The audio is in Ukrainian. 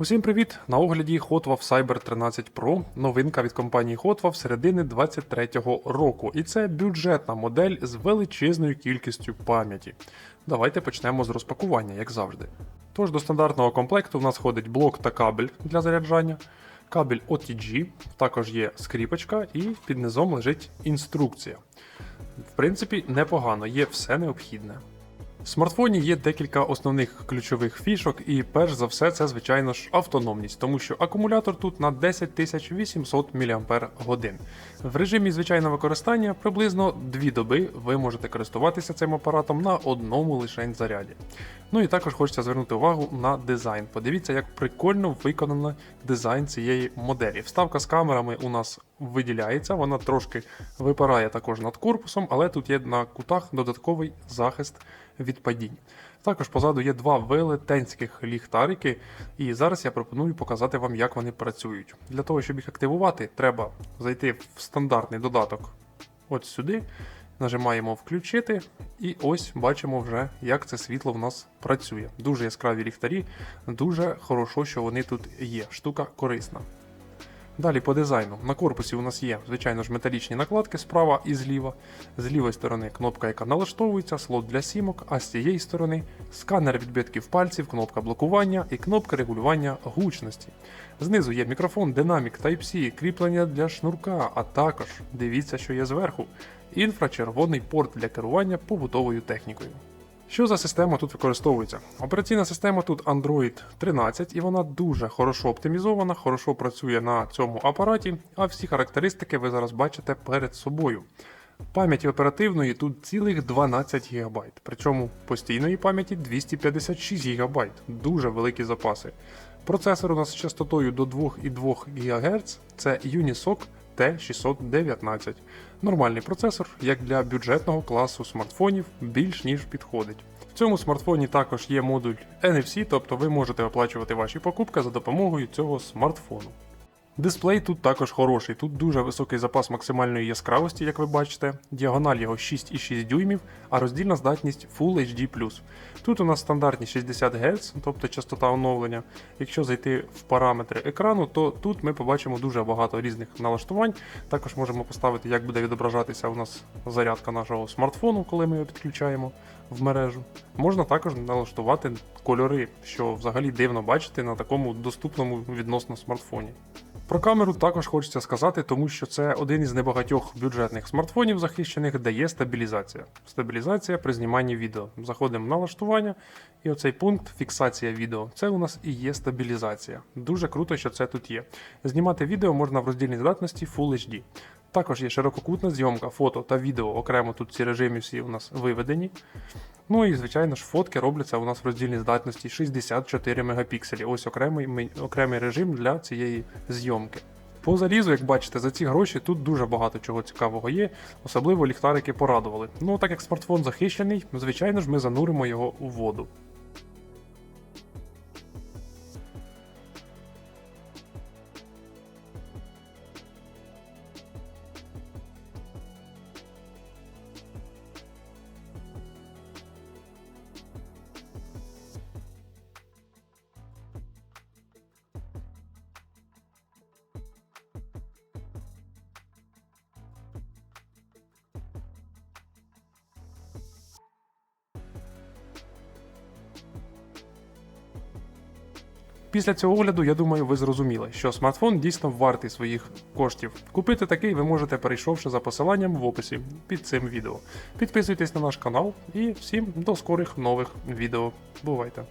Усім привіт! На огляді Hotwav Cyber 13 Pro, новинка від компанії Hotwav середини 23-го року. І це бюджетна модель з величезною кількістю пам'яті. Давайте почнемо з розпакування, як завжди. Тож до стандартного комплекту в нас входить блок та кабель для заряджання, кабель OTG, також є скріпочка і під низом лежить інструкція. В принципі, непогано, є все необхідне. В смартфоні є декілька основних ключових фішок, і перш за все, це, звичайно ж, автономність, тому що акумулятор тут на 10800 мАч. В режимі звичайного використання приблизно 2 доби ви можете користуватися цим апаратом на одному лише заряді. Ну і також хочеться звернути увагу на дизайн. Подивіться, як прикольно виконано дизайн цієї моделі. Вставка з камерами у нас виділяється, вона трошки випирає також над корпусом, але тут є на кутах додатковий захист від падінь. Також позаду є два велетенських ліхтарики, і зараз я пропоную показати вам, як вони працюють. Для того, щоб їх активувати, треба зайти в стандартний додаток от сюди. Нажимаємо включити, і ось бачимо вже, як це світло в нас працює. Дуже яскраві ліхтарі, дуже хорошо, що вони тут є. Штука корисна. Далі по дизайну. На корпусі у нас є, звичайно ж, металічні накладки справа і зліва. З лівої сторони кнопка, яка налаштовується, слот для сімок, а з цієї сторони сканер відбитків пальців, кнопка блокування і кнопка регулювання гучності. Знизу є мікрофон, динамік Type-C, кріплення для шнурка, а також дивіться, що є зверху. Інфрачервоний порт для керування побутовою технікою. Що за система тут використовується? Операційна система тут Android 13, і вона дуже хорошо оптимізована, хорошо працює на цьому апараті, а всі характеристики ви зараз бачите перед собою. Пам'яті оперативної тут цілих 12 ГБ, причому постійної пам'яті 256 ГБ, дуже великі запаси. Процесор у нас з частотою до 2,2 ГГц, це Unisoc T619. Нормальний процесор, як для бюджетного класу смартфонів, більш ніж підходить. В цьому смартфоні також є модуль NFC, тобто ви можете оплачувати ваші покупки за допомогою цього смартфону. Дисплей тут також хороший, тут дуже високий запас максимальної яскравості, як ви бачите. Діагональ його 6,6 дюймів, а роздільна здатність Full HD. Тут у нас стандартні 60 Гц, тобто частота оновлення. Якщо зайти в параметри екрану, то тут ми побачимо дуже багато різних налаштувань. Також можемо поставити, як буде відображатися у нас зарядка нашого смартфону, коли ми його підключаємо в мережу. Можна також налаштувати кольори, що взагалі дивно бачити на такому доступному відносно смартфоні. Про камеру також хочеться сказати, тому що це один із небагатьох бюджетних смартфонів захищених, де є стабілізація. Стабілізація при зніманні відео. Заходимо в налаштування, і оцей пункт фіксація відео. Це у нас і є стабілізація. Дуже круто, що це тут є. Знімати відео можна в роздільній здатності Full HD. Також є ширококутна зйомка, фото та відео. Окремо тут ці режими всі у нас виведені. Ну і звичайно ж фотки робляться у нас в роздільній здатності 64 мегапікселі. Ось окремий, окремий режим для цієї зйомки. По залізу, як бачите, за ці гроші тут дуже багато чого цікавого є, особливо ліхтарики порадували. Ну так як смартфон захищений, звичайно ж ми зануримо його у воду. Після цього огляду, я думаю, ви зрозуміли, що смартфон дійсно вартий своїх коштів. Купити такий ви можете, перейшовши за посиланням в описі під цим відео. Підписуйтесь на наш канал і всім до скорих нових відео. Бувайте!